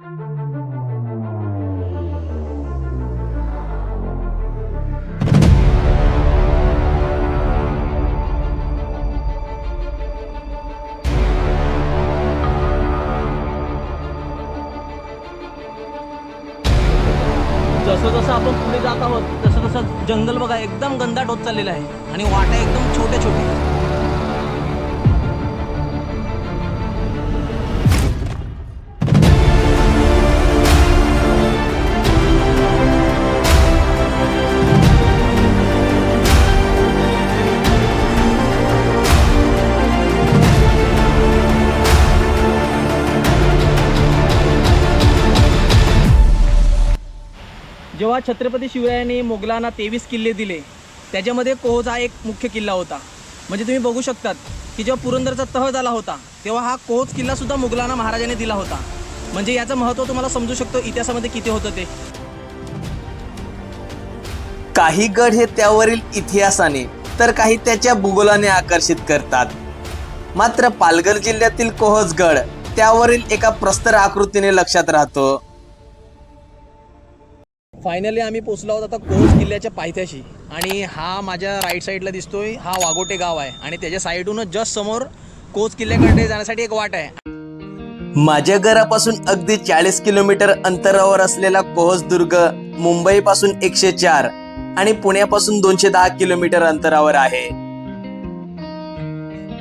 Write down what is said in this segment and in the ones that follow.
जसं जसं आपण पुढे जात आहोत तसं तसं जंगल बघा एकदम गंदाट होत चाललेलं आहे. आणि वाटा एकदम छोटे छोटे जेव्हा छत्रपती शिवरायांनी मोगलांना तेवीस किल्ले दिले त्याच्यामध्ये कोहज हा एक मुख्य किल्ला होता. म्हणजे तुम्ही बघू शकतात की जेव्हा पुरंदरचा तह झाला होता तेव्हा हा कोहज किल्लासुद्धा मुघलांना महाराजाने दिला होता. म्हणजे याचं महत्त्व तुम्हाला समजू शकतो इतिहासामध्ये किती होतं ते. काही गड हे त्यावरील इतिहासाने तर काही त्याच्या भूगोलाने आकर्षित करतात. मात्र पालघर जिल्ह्यातील कोहजगड त्यावरील एका प्रस्तर आकृतीने लक्षात राहतो. फायनली आम्ही पोचलो आहोत आता कोच किल्ल्याच्या पायथ्याशी. आणि हा माझ्या राईट साईडला दिसतोय. हा वाघोटे गाव आहे. आणि त्याच्या साईडहून जस्ट समोर कोच किल्ल्याकडे जाण्यासाठी एक वाट आहे. माझ्या घरापासून अगदी चाळीस किलोमीटर अंतरावर असलेला कोहजदुर्ग मुंबईपासून एकशे चार आणि पुण्यापासून दोनशे दहा किलोमीटर अंतरावर आहे.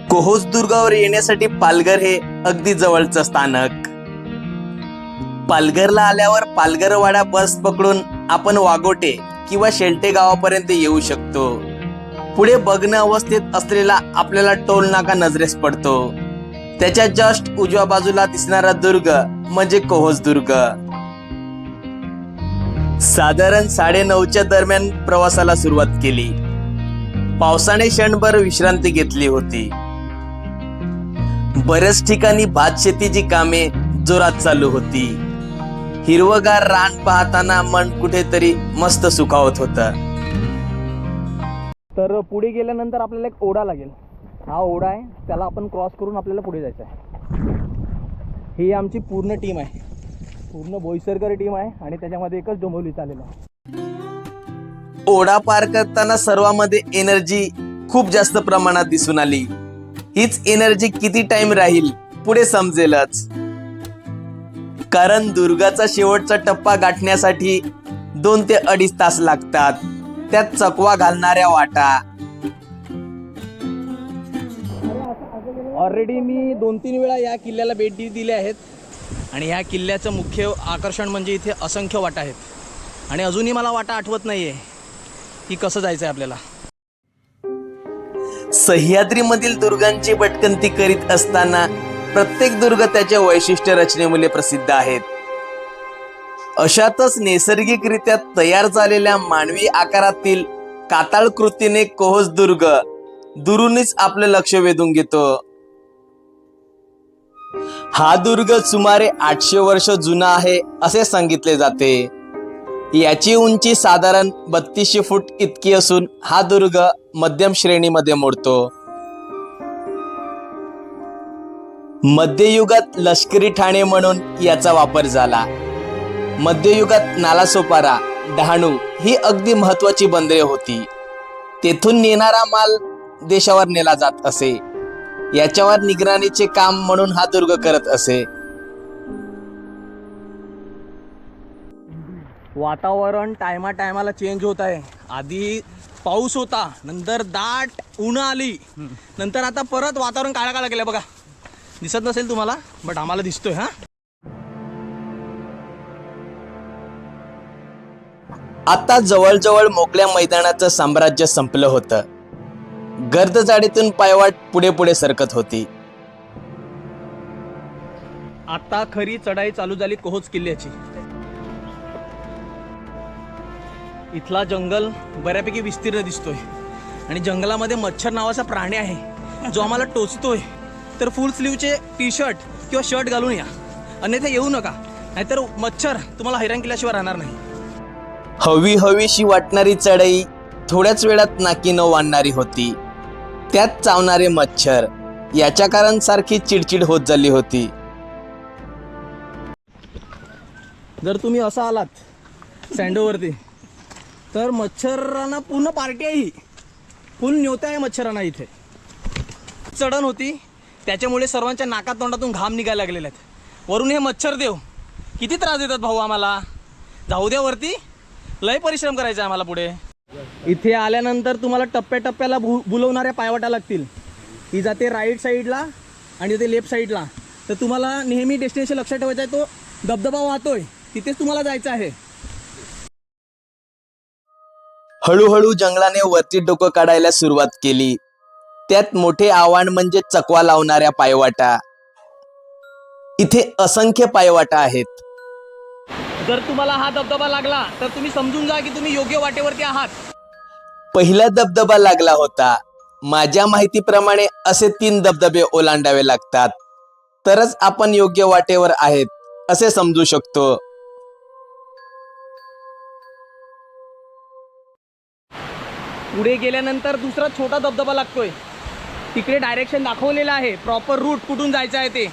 कोहोजदुर्गावर येण्यासाठी पालघर हे अगदी जवळचं स्थानक. पालघरला आल्यावर पालघरवाडा बस पकडून आपण वागोटे किंवा शेलटे गावापर्यंत येऊ शकतो. पुढे बघणं अवस्थेत असलेला आपल्याला टोल नाका नजरेस पडतो. त्याच्या जस्ट उजव्या बाजूला दिसणारा दुर्ग म्हणजे कोहोज दुर्ग. साधारण साडे नऊच्या दरम्यान प्रवासाला सुरुवात केली. पावसाने क्षणभर विश्रांती घेतली होती. बऱ्याच ठिकाणी भात शेतीची कामे जोरात चालू होती. हिरवगार रान पाहताना मन कुठेतरी मस्त सुखावत होत. तर पुढे गेल्यानंतर आपल्याला एक ओढा लागेल. हा ओढा आहे त्याला आपण क्रॉस करून आपल्याला पुढे जायचं आहे. ही आमची पूर्ण टीम आहे. पूर्ण बोईसरकर टीम आहे आणि त्याच्यामध्ये एकच डोंबवली चालेल आहे. ओढा पार करताना सर्वांमध्ये एनर्जी खूप जास्त प्रमाणात दिसून आली. हीच एनर्जी किती टाइम राहील पुढे समजेलच. कारण दुर्गाचा शेवटचा टप्पा गाठण्यासाठी दोन ते अडीच तास लागतात. त्यात चकवा घालणाऱ्या वाटा. ऑलरेडी मी दोन तीन वेळा या किल्ल्याला भेट दिल्या आहेत. आणि ह्या किल्ल्याचं मुख्य आकर्षण म्हणजे इथे असंख्य वाटा आहेत. आणि अजूनही मला वाटा आठवत नाही आहे की कसं जायचं आहे आपल्याला? सह्याद्रीमधील दुर्गांची भटकंती करीत असताना प्रत्येक दुर्ग त्याच्या वैशिष्ट्य रचनेमुळे प्रसिद्ध आहेत. अशातच नैसर्गिकरित्या तयार झालेल्या मानवी आकारातील काताळ कृतीने कोहज दुर्ग दुरूनच आपलं लक्ष वेधून घेतो. हा दुर्ग सुमारे आठशे वर्ष जुना आहे असे सांगितले जाते. याची उंची साधारण बत्तीसशे फूट इतकी असून हा दुर्ग मध्यम श्रेणीमध्ये मोडतो. मध्ययुगात लष्करी ठाणे म्हणून याचा वापर झाला. मध्ययुगात नालासोपारा डहाणू ही अगदी महत्वाची बंदरे होती. तेथून नेणारा माल देशावर नेला जात असे. याच्यावर निगराणीचे काम म्हणून हा दुर्ग करत असे. वातावरण टायमा टायमाला चेंज होत आहे. आधी पाऊस होता नंतर दाट उन्ह आली. नंतर आता परत वातावरण काळा काळा केलं बघा. दिसत नसेल तुम्हाला बट आम्हाला दिसतोय हा? आता जवळजवळ मोकळ्या मैदानाचं साम्राज्य संपलं होतं. गर्द जाडीतून पायवाट पुढे पुढे सरकत होती. आता खरी चढाई चालू झाली कोहोज किल्ल्याची. इथला जंगल बऱ्यापैकी विस्तीर्ण दिसतोय. आणि जंगलामध्ये मच्छर नावाचा प्राणी आहे जो आम्हाला टोचतोय. तर फुल स्लीवचे टी शर्ट किंवा शर्ट घालून या. अन्यथा येऊ नका. नाहीतर मच्छर तुम्हाला हैराण केल्याशिवाय राहणार नाही. हवी हवीशी वाटणारी चढाई थोड्याच वेळात नाकी न वाढणारी होती. त्यात चावणारे मच्छर याच्या कारण सारखी चिडचिड होत झाली होती. जर तुम्ही असं आलात सँडोवरती तर मच्छरांना पूर्ण पार्टी आहे ही. फुल न्योता आहे मच्छरांना इथे. चढण होती त्याच्यामुळे सर्वांच्या नाकात तोंडातून घाम निघायला लागलेले आहेत. वरून हे मच्छर देव. किती त्रास देतात भाऊ आम्हाला? जाऊ द्या वरती. लय परिश्रम करायचा आहे आम्हाला पुढे. इथे आल्यानंतर तुम्हाला टप्प्याटप्प्याला भु बुलवणाऱ्या पायवाटा लागतील. ही जाते राईट साईडला आणि जाते लेफ्ट साईडला तर तुम्हाला नेहमी डेस्टिनेशन लक्षात ठेवायचा आहे तो धबधबा वाहतोय. तिथेच तुम्हाला जायचं आहे. हळूहळू जंगलाने वरती डोकं काढायला सुरुवात केली. त्यात मोठे आव्हान म्हणजे चकवा लावणाऱ्या पायवाटा. इथे असंख्य पायवाटा आहेत. जर तुम्हाला हा धबधबा लागला तर तुम्ही समजून जा की तुम्ही योग्य वाटेवरती आहात. पहिला धबधबा लागला होता. माझ्या माहितीप्रमाणे असे तीन धबधबे ओलांडावे लागतात. तरच आपण योग्य वाटेवर आहेत असे समजू शकतो. पुढे गेल्यानंतर दुसरा छोटा धबधबा लागतोय. तिकडे डायरेक्शन दाखवलेलं आहे. प्रॉपर रूट कुठून जायचं आहे ते.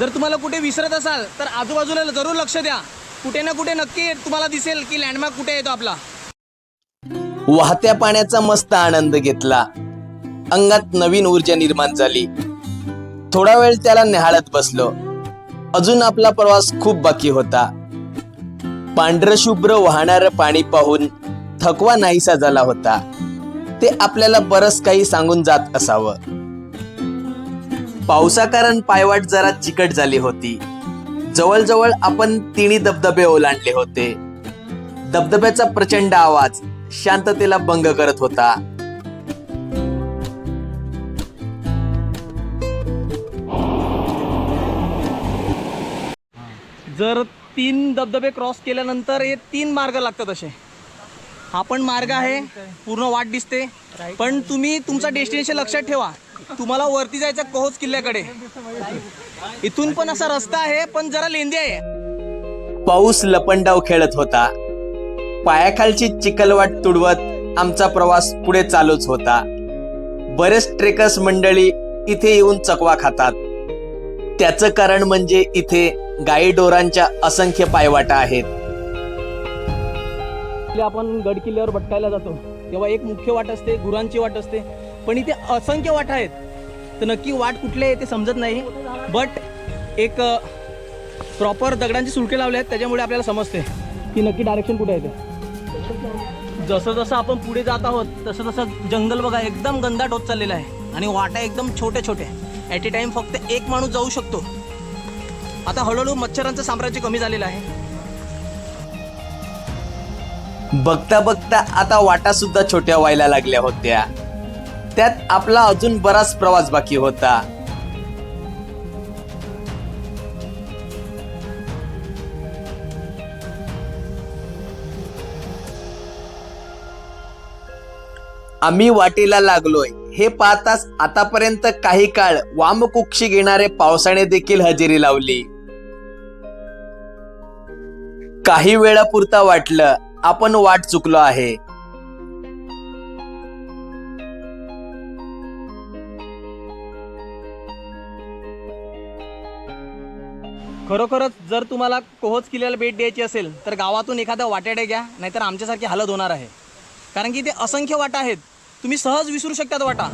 जर तुम्हाला कुठे विसरत असाल तर आजूबाजूला जरूर लक्ष द्या. कुठे ना कुठे नक्की तुम्हाला दिसेल की लँडमार्क कुठे येतो आपला. वाहत्या पाण्याचा मस्त आनंद घेतला. अंगात नवीन ऊर्जा निर्माण झाली. थोडा वेळ त्याला निहाळत बसलो. अजून आपला प्रवास खूप बाकी होता. पांढरशुभ्र वाहणारं पाणी पाहून थकवा नाहीसा झाला होता. ते आपल्याला बरंच काही सांगून जात असावं. पावसाकारण पायवाट जरा चिकट झाली होती. जवळजवळ आपण तिन्ही धबधबे ओलांडले होते. धबधब्याचा प्रचंड आवाज शांततेला भंग करत होता. जर तीन धबधबे क्रॉस केल्यानंतर हे तीन मार्ग लागतात असे. हा पण मार्ग आहे. पूर्ण वाट दिसते. पण तुम्ही तुमचा डेस्टिनेशन लक्षात ठेवा. तुम्हाला वरती जायचं कोहोज किल्ल्याकडे. इथून पण असा रस्ता आहे पण जरा लेंदी आहे. पाऊस लपंडाव खेळत होता. पायाखालची चिखलवाट तुडवत आमचा प्रवास पुढे चालूच होता. बरेच ट्रेकर्स मंडळी इथे येऊन चकवा खातात. त्याचं कारण म्हणजे इथे गाईडोरांच्या असंख्य पायवाटा आहेत. आपले आपण गड किल्ल्यावर भटकायला जातो तेव्हा एक मुख्य वाट असते गुरांची वाट असते. पण इथे असंख्य वाट आहेत. तर नक्की वाट कुठले आहे ते समजत नाही. बट एक प्रॉपर दगडांची सुलके लावले आहेत त्याच्यामुळे आपल्याला समजते की नक्की डायरेक्शन कुठे आहे ते. जसं जसं आपण पुढे जात आहोत तसं तसं जंगल बघा एकदम गंदाट होत चाललेलं आहे. आणि वाटा एकदम छोट्या छोट्या ॲट ए टाईम फक्त एक माणूस जाऊ शकतो. आता हळूहळू मच्छरांचं साम्राज्य कमी झालेलं आहे. बघता बघता आता वाटा सुद्धा छोट्या व्हायला लागल्या होत्या. त्यात आपला अजून बराच प्रवास बाकी होता. आम्ही वाटेला लागलोय. हे पाहताच आतापर्यंत काही काळ वामकुक्षी घेणारे पावसाने देखील हजेरी लावली. काही वेळापुरता वाटलं. आपण वाट चुकलो आहे. खरोखरच जर तुम्हाला कोहोज किल्ल्याला भेट द्यायची असेल तर गावातून एखादा वाट्याडे घ्या नाहीतर आमच्यासारखी हालत होणार आहे. कारण की ते असंख्य वाटा आहेत. तुम्ही सहज विसरू शकतात वाटा.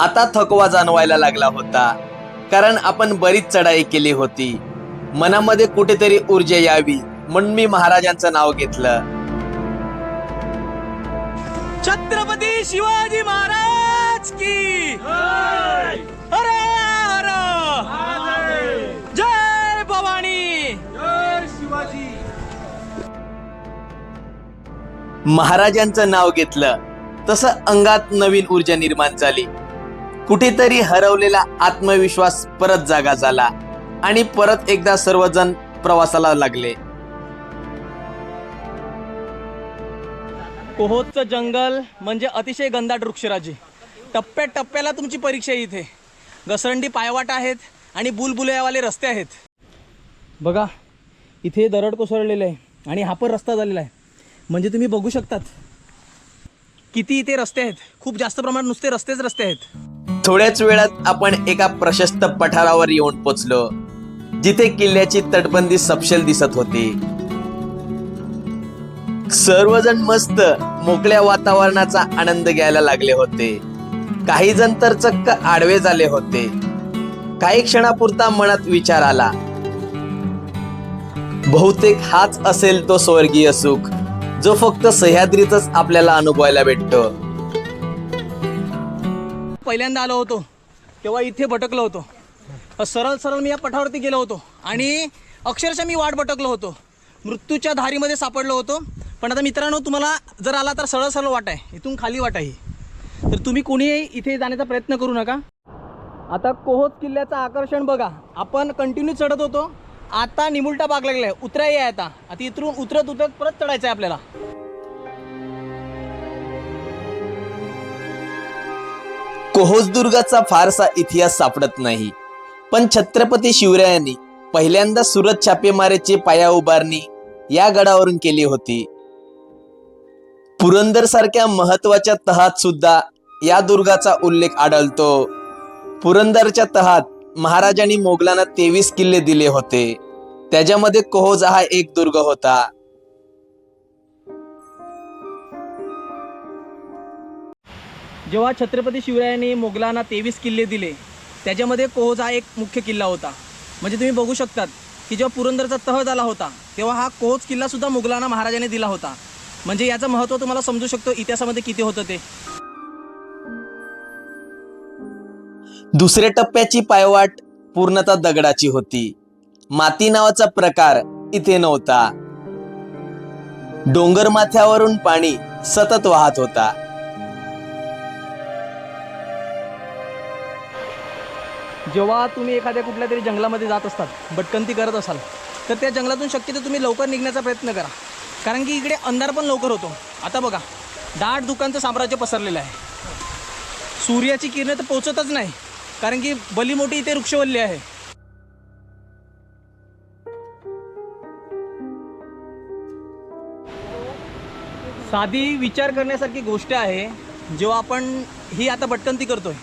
आता थकवा जाणवायला लागला होता. कारण आपण बरीच चढाई केली होती. मनामध्ये कुठेतरी ऊर्जा यावी म्हणून मी महाराजांचं नाव घेतलं. छत्रपती शिवाजी महाराज की हरे हर! जय भवानी! महाराजांचं नाव घेतलं. तसं अंगात नवीन ऊर्जा निर्माण झाली. कुठेतरी हरवलेला आत्मविश्वास परत जागा झाला आणि परत एकदा सर्वजण प्रवासाला लागले. कोहोतचं जंगल म्हणजे अतिशय गंदाट वृक्षराजी. टप्प्या टप्प्याला तुमची परीक्षा इथे. घसरंडी पायवाट आहेत आणि बुलबुल्यावाले रस्ते आहेत. बघा इथे दरड कोसळलेले आहे आणि हा पण रस्ता झालेला आहे. म्हणजे तुम्ही बघू शकतात. किती इथे रस्ते आहेत? खूप जास्त प्रमाणात नुसते रस्तेच रस्ते आहेत. थोड्याच वेळात आपण एका प्रशस्त पठारावर येऊन पोचलो जिथे किल्ल्याची तटबंदी सपशेल दिसत होती. सर्वजण मस्त मोकळ्या वातावरणाचा आनंद घ्यायला लागले होते. काही जण तर चक्क आडवे झाले होते. काही क्षणापुरता मनात विचार आला. बहुतेक हाच असेल तो स्वर्गीय सुख जो फक्त सह्याद्रीतच आपल्याला अनुभवायला भेटतो. पहिल्यांदा आलो होतो तेव्हा इथे भटकलो होतो. सरळ सरळ मी या पठावरती गेलो होतो आणि अक्षरशः मी वाट भटकलो होतो. मृत्यूच्या धारीमध्ये सापडलो होतो. पण आता मित्रांनो तुम्हाला जर आला तर सरळ सरळ वाट आहे. इथून खाली वाट आहे तर तुम्ही कोणीही इथे जाण्याचा प्रयत्न करू नका. आता कोहोत किल्ल्याचं आकर्षण बघा. आपण कंटिन्यू चढत होतो. आता निमुलटा बाग लागलाय उतराय आहे आता. आता इथून उतरत उतरत परत चढायचं आहे आपल्याला. कोहोजदुर्गाचा फारसा इतिहास सापडत नाही. पण छत्रपती शिवरायांनी पहिल्यांदा सुरत छापेमारीची पाया उभारणी या गडावरून केली होती. पुरंदर सारख्या महत्त्वाच्या तहात सुद्धा या दुर्गाचा उल्लेख आढळतो. पुरंदरच्या तहात महाराजांनी मोगलांना तेवीस किल्ले दिले होते. त्याच्यामध्ये कोहोज हा एक दुर्ग होता. जेव्हा छत्रपती शिवरायांनी मोगलांना तेवीस किल्ले दिले त्याच्यामध्ये कोहज हा एक मुख्य किल्ला होता. म्हणजे तुम्ही बघू शकतात की जेव्हा पुरंदरचा तह झाला होता तेव्हा हा कोहज किल्लासुद्धा मुघलांना महाराजांनी दिला होता. म्हणजे याचं महत्त्व तुम्हाला समजू शकतो इतिहासामध्ये किती होतं ते. दुसऱ्या टप्प्याची पायवाट पूर्णतः दगडाची होती. माती नावाचा प्रकार इथे नव्हता. डोंगर माथ्यावरून पाणी सतत वाहत होता. जेव्हा तुम्ही एखाद्या कुठल्या तरी जंगलामध्ये जात असतात भटकंती करत असाल तर त्या जंगलातून शक्यतो तुम्ही लवकर निघण्याचा प्रयत्न करा. कारण की इकडे अंधार पण लवकर होतो. आता बघा दाट दुकानचं साम्राज्य पसरलेलं आहे. सूर्याची किरणं तर पोचतच नाही कारण की बली मोठी इथे वृक्षवल्ली आहे. साधी विचार करण्यासारखी गोष्ट आहे जेव्हा आपण ही आता भटकंती करतोय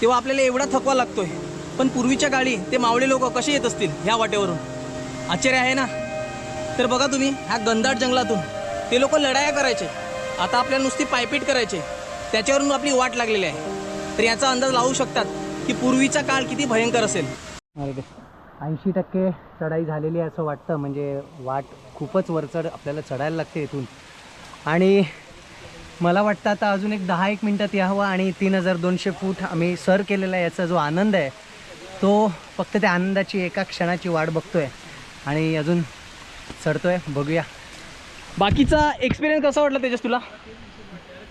तेव्हा आपल्याला एवढा थकवा लागतोय. पण पूर्वीच्या काळी ते मावळे लोक कसे येत असतील ह्या वाटेवरून? आश्चर्य आहे ना? तर बघा तुम्ही ह्या गंधाट जंगलातून ते लोक लढाया करायचे. आता आपल्याला नुसती पायपीट करायचे. त्याच्यावरून आपली वाट लागलेली आहे. तर याचा अंदाज लावू शकतात की पूर्वीचा काळ किती भयंकर असेल. ऐंशी टक्के चढाई झालेली आहे असं वाटतं. म्हणजे वाट खूपच वरचढ आपल्याला चढायला लागते इथून. आणि मला वाटतं आता अजून एक दहा एक मिनटात यावं आणि तीन हजार दोनशे फूट आम्ही सर केलेला आहे. याचा जो आनंद आहे तो फक्त त्या आनंदाची एका क्षणाची वाट बघतोय. आणि अजून चढतोय. बघूया. बाकीचा एक्सपिरियन्स कसा वाटला त्याच्यास तुला?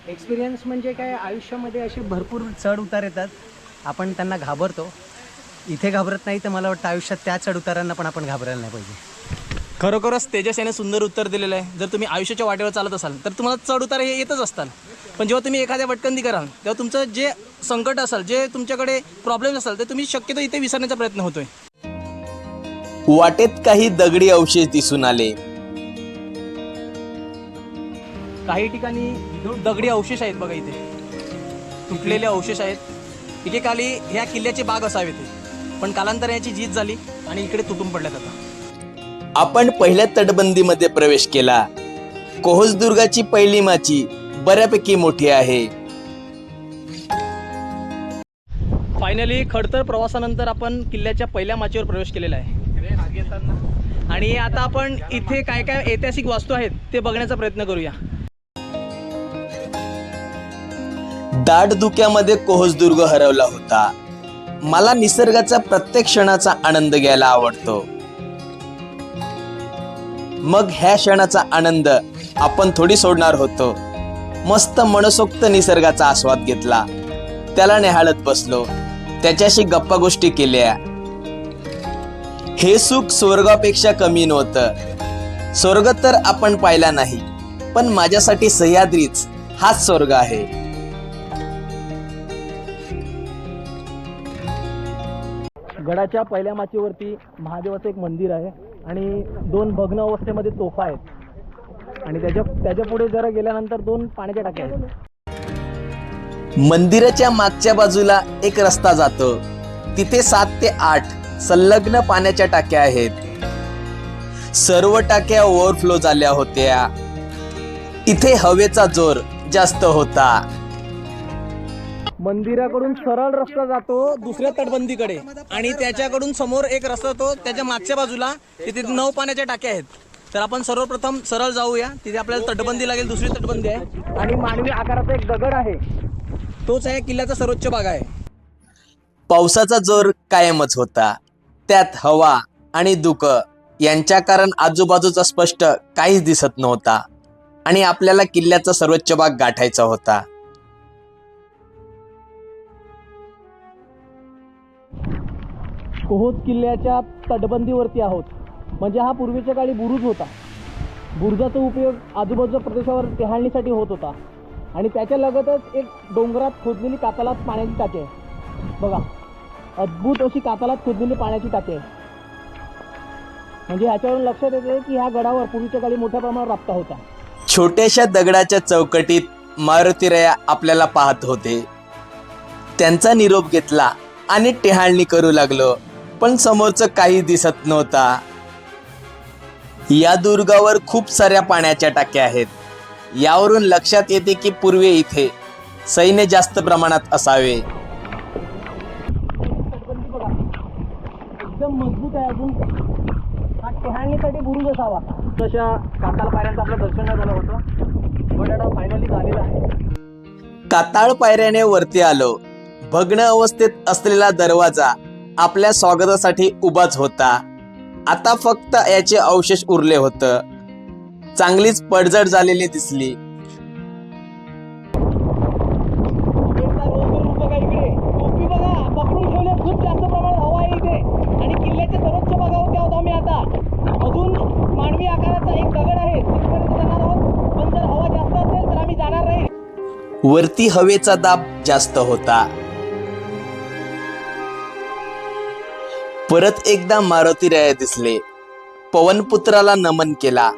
एक्सपिरियन्स म्हणजे काय आयुष्यामध्ये असे भरपूर चढ उतार येतात. आपण त्यांना घाबरतो. इथे घाबरत नाही तर मला वाटतं आयुष्यात त्या चढ उतारांना पण आपण घाबरायला नाही पाहिजे. खरोखरच तेजस याने सुंदर उत्तर दिलेलं आहे. जर तुम्ही आयुष्याच्या वाटेवर चालत असाल तर तुम्हाला चढ उतार हे येतच असतात. पण जेव्हा तुम्ही एखाद्या भटकंती कराल तेव्हा तुमचं जे संकट असाल जे तुमच्याकडे प्रॉब्लेम असाल ते तुम्ही शक्यतो इथे विसरण्याचा प्रयत्न होतोय. वाटेत काही दगडी अवशेष दिसून आले. काही ठिकाणी दगडी अवशेष आहेत बघा इथे. तुटलेले अवशेष आहेत. एकेकाली ह्या किल्ल्याचे बाग असावे ते पण कालांतर याची जीत झाली आणि इकडे तुटून पडल्यात आता. आपण पहिल्या तटबंदीमध्ये प्रवेश केला. कोहोसदुर्गाची पहिली माची बऱ्यापैकी मोठी आहे. फायनली खडतर प्रवासानंतर आपण किल्ल्याच्या पहिल्या माचीवर प्रवेश केलेला आहे. आणि आता आपण इथे काय काय ऐतिहासिक वास्तू आहेत ते बघण्याचा प्रयत्न करूया. दाट धुक्यामध्ये कोहोसदुर्ग हरवला होता. मला निसर्गाचा प्रत्येक क्षणाचा आनंद घ्यायला आवडतो. मग ह्या क्षणाचा आनंद आपण थोडी सोडणार होतो. मस्त मनसोक्त निसर्गाचा आस्वाद घेतला. त्याला निहाळत बसलो. त्याच्याशी गप्पा गोष्टी केल्या. हे सुख स्वर्गापेक्षा कमी नव्हतं. स्वर्ग तर आपण पाहिला नाही पण माझ्यासाठी सह्याद्रीच हाच स्वर्ग आहे. गडाच्या पहिल्या माचीवरती महादेवाचं एक मंदिर आहे आणि दोन भग्न अवस्थेमध्ये तोफा आहेत. आणि त्याच्या त्याच्या पुढे जरा गेल्यानंतर दोन पाण्याच्या टाक्या आहेत. मंदिराच्या मागच्या बाजूला एक रस्ता जातो. तिथे सात ते आठ संलग्न पाण्याच्या टाक्या आहेत. सर्व टाक्या ओव्हरफ्लो झाल्या होत्या. इथे हवेचा जोर जास्त होता. मंदिराकडून सरळ रस्ता जातो दुसऱ्या तटबंदीकडे. आणि त्याच्याकडून समोर एक रस्ता तो त्याच्या मागच्या बाजूला. तिथे नऊ पाण्याच्या टाक्या आहेत. तर आपण सर्वप्रथम सरळ जाऊया. तिथे आपल्याला तटबंदी लागेल दुसरी तटबंदी आहे. आणि मानवी आकाराचा एक दगड आहे. तोच आहे किल्ल्याचा सर्वोच्च भाग आहे. पावसाचा जोर कायमच होता. त्यात हवा आणि धुक यांच्या कारण आजूबाजूचा स्पष्ट काहीच दिसत नव्हता. आणि आपल्याला किल्ल्याचा सर्वोच्च भाग गाठायचा होता. कोहोज किल्ल्याच्या तटबंदीवरती आहोत. म्हणजे हा पूर्वीच्या काळी बुरुज होता. बुरुजाचा उपयोग आजूबाजूच्या प्रदेशावर टेहाळणीसाठी होत होता. आणि त्याच्या लगतच एक डोंगरात खोदलेली कातालात पाण्याची टाकी. आहे बघा अद्भुत अशी कातालात खोदलेली पाण्याची टाकी. आहे म्हणजे ह्याच्यावरून लक्षात येते की ह्या गडावर पूर्वीच्या काळी मोठ्या प्रमाणावर राबता होता छोट्याशा दगडाच्या चौकटीत मारुतीरया आपल्याला पाहत होते. त्यांचा निरोप घेतला आणि टेहाळणी करू लागलो पण समोरचं काही दिसत नव्हता. या दुर्गावर खूप साऱ्या पाण्याच्या टाक्या आहेत. यावरून लक्षात येते की पूर्वी इथे सैन्य जास्त प्रमाणात असावे. एकदम मजबूत आहे अजून. हा टेहाळणीसाठी बुरुज असावा. तशा काताल पायऱ्यांचं आपलं दर्शन नाही झालं होतं. पण आता फायनली झालेलं आहे. काताळ पायऱ्याने वरती आलो. भग्न अवस्थेत असलेला दरवाजा आपल्या स्वागतासाठी उभाच होता. आता फक्त याचे अवशेष उरले होत. चांगलीच पडझड झालेली दिसली. पकडून जास्त प्रमाणात हवा आहे आणि किल्ल्याच्या आम्ही आता अजून मानवी आकाराचा एक आहे पण जर हवा जास्त असेल तर आम्ही जाणार वरती हवेचा दाब जास्त होता. परत एकदा मारुती राया दिसले. पवनपुत्राला नमन केला.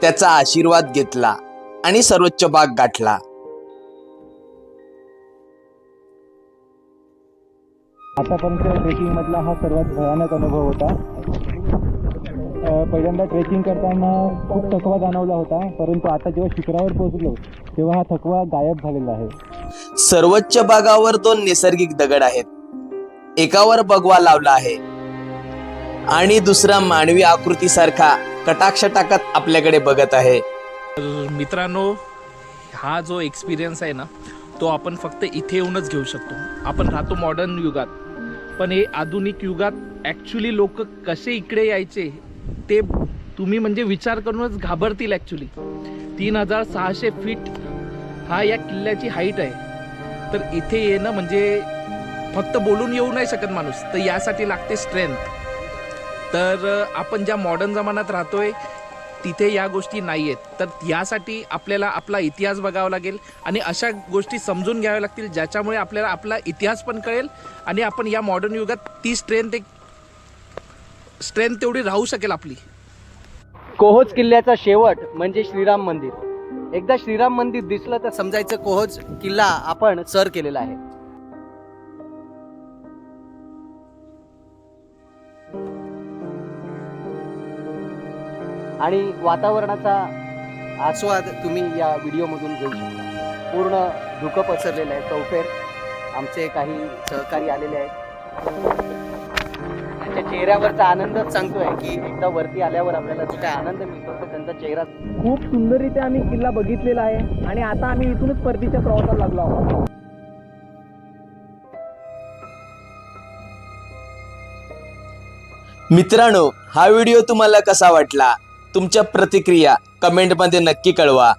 त्याचा आशीर्वाद घेतला आणि सर्वोच्च भाग गाठला. आतापर्यंत ट्रेकिंगमधला हा सर्वात भयानक अनुभव होता. पहिल्यांदा ट्रेकिंग करताना खूप थकवा जाणवला होता परंतु आता जेव्हा शिखरावर पोहोचलो तेव्हा हा थकवा गायब झालेला आहे. सर्वोच्च भागावर दोन नैसर्गिक दगड आहेत. एकावर भगवा लावला आहे. आणि दुसरा मानवी आकृतीसारखा कटाक्ष टाकत आपल्याकडे बघत आहे. तर मित्रांनो हा जो एक्सपिरियन्स आहे ना तो आपण फक्त इथे येऊनच घेऊ शकतो. आपण राहतो मॉडर्न युगात. पण हे आधुनिक युगात ॲक्च्युली लोक कसे इकडे यायचे ते तुम्ही म्हणजे विचार करूनच घाबरतील ॲक्च्युली तीन हजार सहाशे फीट हा या किल्ल्याची हाईट आहे. तर इथे येणं म्हणजे फक्त बोलून येऊ नाही शकत माणूस. तर यासाठी लागते स्ट्रेंथ तर आपण ज्या मॉडर्न जमान्यात राहतोय तिथे या गोष्टी नाही आहेत तर यासाठी आपल्याला आपला इतिहास बघावा लागेल आणि अशा गोष्टी समजून घ्याव्या लागतील ज्याच्यामुळे आपल्याला आपला इतिहास पण कळेल आणि आपण या मॉडर्न युगात ती स्ट्रेंथ एक स्ट्रेंथ तेवढी राहू शकेल आपली. कोहोज किल्ल्याचा शेवट म्हणजे श्रीराम मंदिर. एकदा श्रीराम मंदिर दिसलं तर समजायचं कोहोज किल्ला आपण सर केलेला आहे. आणि वातावरणाचा आस्वाद तुम्ही या व्हिडिओमधून घेऊ शकता. पूर्ण धुकं पसरलेलं आहे. चौफेर आमचे काही सहकारी आलेले आहेत. त्यांच्या चेहऱ्यावरचा आनंदच सांगतोय की एकदा वरती आल्यावर आपल्याला जो काय आनंद मिळतो तो त्यांचा चेहरा खूप सुंदररित्या आम्ही किल्ला बघितलेला आहे आणि आता आम्ही इथूनच परतीच्या प्रवासाला लागलो आहोत. मित्रांनो हा व्हिडिओ तुम्हाला कसा वाटला? तुमच्या प्रतिक्रिया कमेंटमध्ये नक्की कळवा.